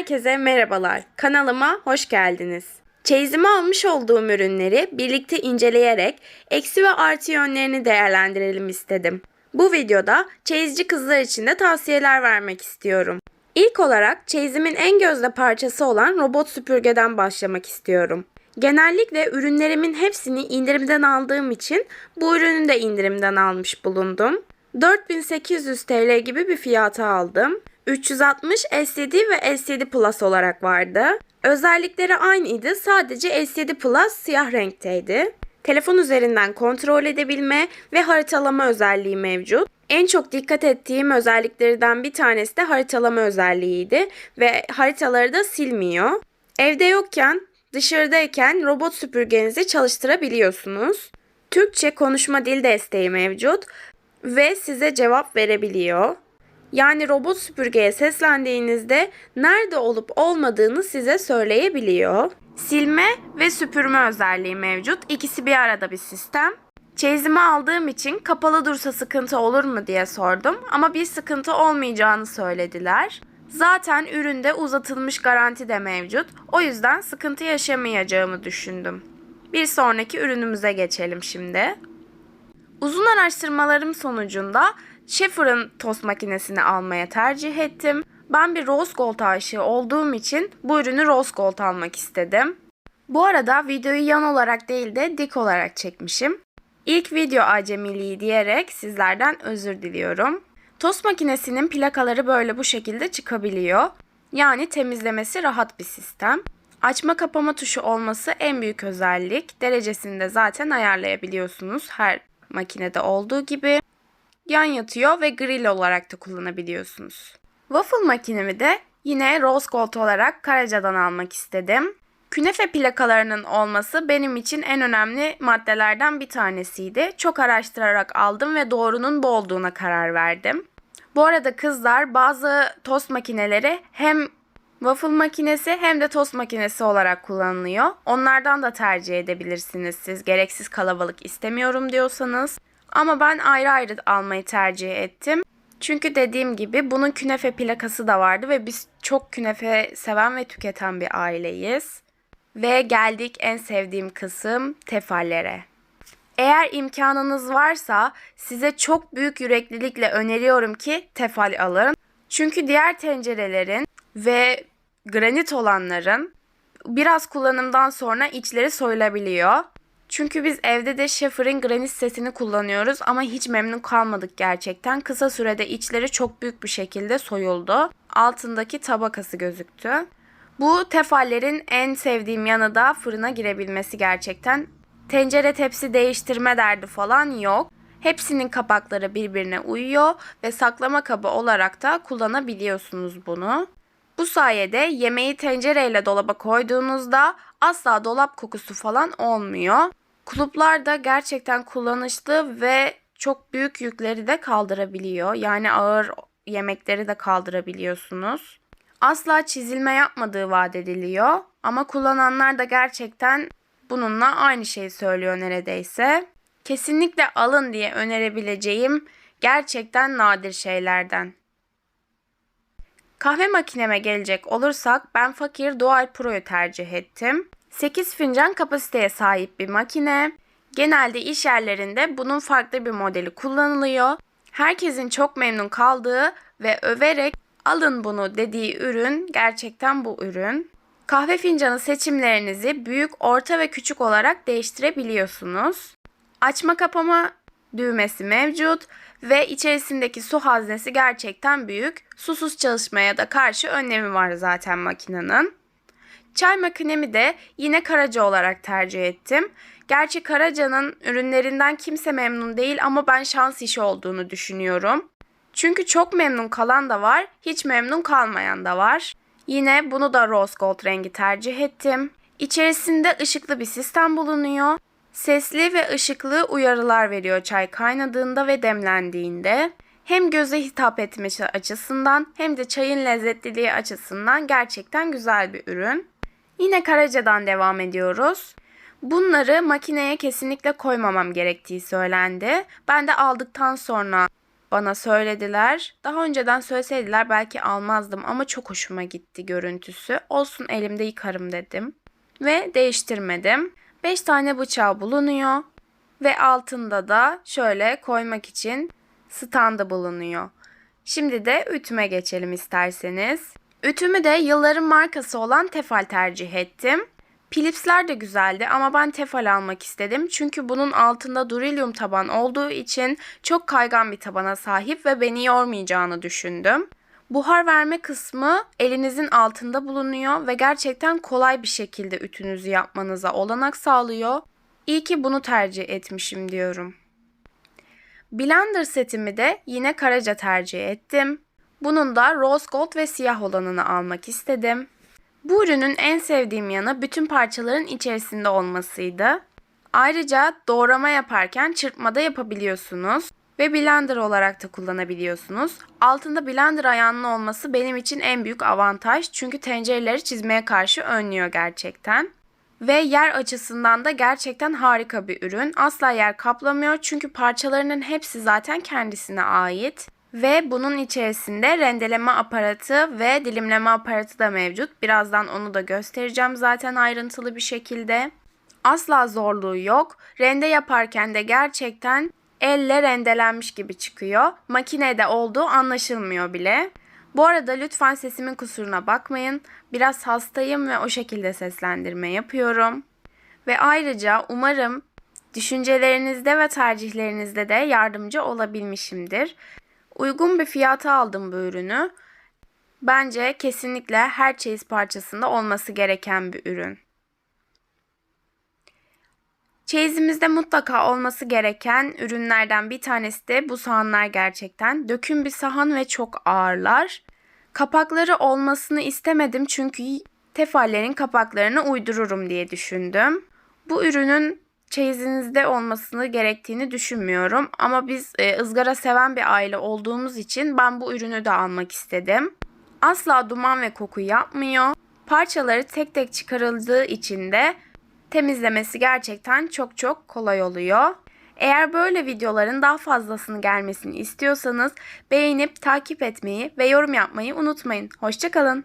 Herkese merhabalar. Kanalıma hoş geldiniz. Çeyizime almış olduğum ürünleri birlikte inceleyerek eksi ve artı yönlerini değerlendirelim istedim. Bu videoda çeyizci kızlar için de tavsiyeler vermek istiyorum. İlk olarak çeyizimin en gözde parçası olan robot süpürgeden başlamak istiyorum. Genellikle ürünlerimin hepsini indirimden aldığım için bu ürünü de indirimden almış bulundum. 4800 TL gibi bir fiyata aldım. 360 LCD ve LCD Plus olarak vardı. Özellikleri aynıydı. Sadece LCD Plus siyah renkteydi. Telefon üzerinden kontrol edebilme ve haritalama özelliği mevcut. En çok dikkat ettiğim özelliklerden bir tanesi de haritalama özelliğiydi ve haritaları da silmiyor. Evde yokken, dışarıdayken robot süpürgenizi çalıştırabiliyorsunuz. Türkçe konuşma dil desteği mevcut ve size cevap verebiliyor. Yani robot süpürgeye seslendiğinizde nerede olup olmadığını size söyleyebiliyor. Silme ve süpürme özelliği mevcut. İkisi bir arada bir sistem. Çeyizimi aldığım için kapalı dursa sıkıntı olur mu diye sordum ama bir sıkıntı olmayacağını söylediler. Zaten üründe uzatılmış garanti de mevcut. O yüzden sıkıntı yaşamayacağımı düşündüm. Bir sonraki ürünümüze geçelim şimdi. Uzun araştırmalarım sonucunda Schaefer'ın tost makinesini almaya tercih ettim. Ben bir rose gold aşığı olduğum için bu ürünü rose gold almak istedim. Bu arada videoyu yan olarak değil de dik olarak çekmişim. İlk video acemiliği diyerek sizlerden özür diliyorum. Tost makinesinin plakaları böyle bu şekilde çıkabiliyor. Yani temizlemesi rahat bir sistem. Açma kapama tuşu olması en büyük özellik. Derecesini de zaten ayarlayabiliyorsunuz her makinede olduğu gibi. Yan yatıyor ve grill olarak da kullanabiliyorsunuz. Waffle makinemi de yine rose gold olarak Karaca'dan almak istedim. Künefe plakalarının olması benim için en önemli maddelerden bir tanesiydi. Çok araştırarak aldım ve doğrunun bu olduğuna karar verdim. Bu arada kızlar bazı tost makineleri hem waffle makinesi hem de tost makinesi olarak kullanılıyor. Onlardan da tercih edebilirsiniz siz gereksiz kalabalık istemiyorum diyorsanız. Ama ben ayrı ayrı almayı tercih ettim. Çünkü dediğim gibi bunun künefe plakası da vardı ve biz çok künefe seven ve tüketen bir aileyiz. Ve geldik en sevdiğim kısım tefallere. Eğer imkanınız varsa size çok büyük yüreklilikle öneriyorum ki tefal alın. Çünkü diğer tencerelerin ve granit olanların biraz kullanımdan sonra içleri soyulabiliyor. Çünkü biz evde de Schaefer'in granit setini kullanıyoruz ama hiç memnun kalmadık gerçekten. Kısa sürede içleri çok büyük bir şekilde soyuldu. Altındaki tabakası gözüktü. Bu tefallerin en sevdiğim yanı da fırına girebilmesi gerçekten. Tencere tepsi değiştirme derdi falan yok. Hepsinin kapakları birbirine uyuyor ve saklama kabı olarak da kullanabiliyorsunuz bunu. Bu sayede yemeği tencereyle dolaba koyduğunuzda asla dolap kokusu falan olmuyor. Kuluplar da gerçekten kullanışlı ve çok büyük yükleri de kaldırabiliyor. Yani ağır yemekleri de kaldırabiliyorsunuz. Asla çizilme yapmadığı vaat ediliyor ama kullananlar da gerçekten bununla aynı şeyi söylüyor neredeyse. Kesinlikle alın diye önerebileceğim gerçekten nadir şeylerden. Kahve makineme gelecek olursak ben Fakir Dual Pro'yu tercih ettim. 8 fincan kapasiteye sahip bir makine. Genelde iş yerlerinde bunun farklı bir modeli kullanılıyor. Herkesin çok memnun kaldığı ve överek alın bunu dediği ürün gerçekten bu ürün. Kahve fincanı seçimlerinizi büyük, orta ve küçük olarak değiştirebiliyorsunuz. Açma kapama düğmesi mevcut ve içerisindeki su haznesi gerçekten büyük. Susuz çalışmaya da karşı önlemi var zaten makinenin. Çay makinemi de yine Karaca olarak tercih ettim. Gerçi Karaca'nın ürünlerinden kimse memnun değil ama ben şans işi olduğunu düşünüyorum. Çünkü çok memnun kalan da var, hiç memnun kalmayan da var. Yine bunu da rose gold rengi tercih ettim. İçerisinde ışıklı bir sistem bulunuyor. Sesli ve ışıklı uyarılar veriyor çay kaynadığında ve demlendiğinde. Hem göze hitap etmesi açısından hem de çayın lezzetliliği açısından gerçekten güzel bir ürün. Yine Karaca'dan devam ediyoruz. Bunları makineye kesinlikle koymamam gerektiği söylendi. Ben de aldıktan sonra bana söylediler. Daha önceden söyleseydiler belki almazdım ama çok hoşuma gitti görüntüsü. Olsun elimde yıkarım dedim. Ve değiştirmedim. 5 tane bıçağı bulunuyor. Ve altında da şöyle koymak için standı bulunuyor. Şimdi de ütüme geçelim isterseniz. Ütümü de yılların markası olan Tefal tercih ettim. Philips'ler de güzeldi ama ben Tefal almak istedim. Çünkü bunun altında Durillium taban olduğu için çok kaygan bir tabana sahip ve beni yormayacağını düşündüm. Buhar verme kısmı elinizin altında bulunuyor ve gerçekten kolay bir şekilde ütünüzü yapmanıza olanak sağlıyor. İyi ki bunu tercih etmişim diyorum. Blender setimi de yine Karaca tercih ettim. Bunun da rose gold ve siyah olanını almak istedim. Bu ürünün en sevdiğim yanı bütün parçaların içerisinde olmasıydı. Ayrıca doğrama yaparken çırpmada yapabiliyorsunuz ve blender olarak da kullanabiliyorsunuz. Altında blender ayağının olması benim için en büyük avantaj çünkü tencereleri çizmeye karşı önlüyor gerçekten. Ve yer açısından da gerçekten harika bir ürün. Asla yer kaplamıyor çünkü parçalarının hepsi zaten kendisine ait. Ve bunun içerisinde rendeleme aparatı ve dilimleme aparatı da mevcut. Birazdan onu da göstereceğim zaten ayrıntılı bir şekilde. Asla zorluğu yok. Rende yaparken de gerçekten elle rendelenmiş gibi çıkıyor. Makinede olduğu anlaşılmıyor bile. Bu arada lütfen sesimin kusuruna bakmayın. Biraz hastayım ve o şekilde seslendirme yapıyorum. Ve ayrıca umarım düşüncelerinizde ve tercihlerinizde de yardımcı olabilmişimdir. Uygun bir fiyata aldım bu ürünü. Bence kesinlikle her çeyiz parçasında olması gereken bir ürün. Çeyizimizde mutlaka olması gereken ürünlerden bir tanesi de bu sahanlar gerçekten. Döküm bir sahan ve çok ağırlar. Kapakları olmasını istemedim çünkü tefallerin kapaklarını uydururum diye düşündüm. Bu ürünün çeyizinizde olmasını gerektiğini düşünmüyorum. Ama biz e, ızgara seven bir aile olduğumuz için ben bu ürünü de almak istedim. Asla duman ve koku yapmıyor. Parçaları tek tek çıkarıldığı için de temizlemesi gerçekten çok çok kolay oluyor. Eğer böyle videoların daha fazlasını gelmesini istiyorsanız beğenip takip etmeyi ve yorum yapmayı unutmayın. Hoşçakalın.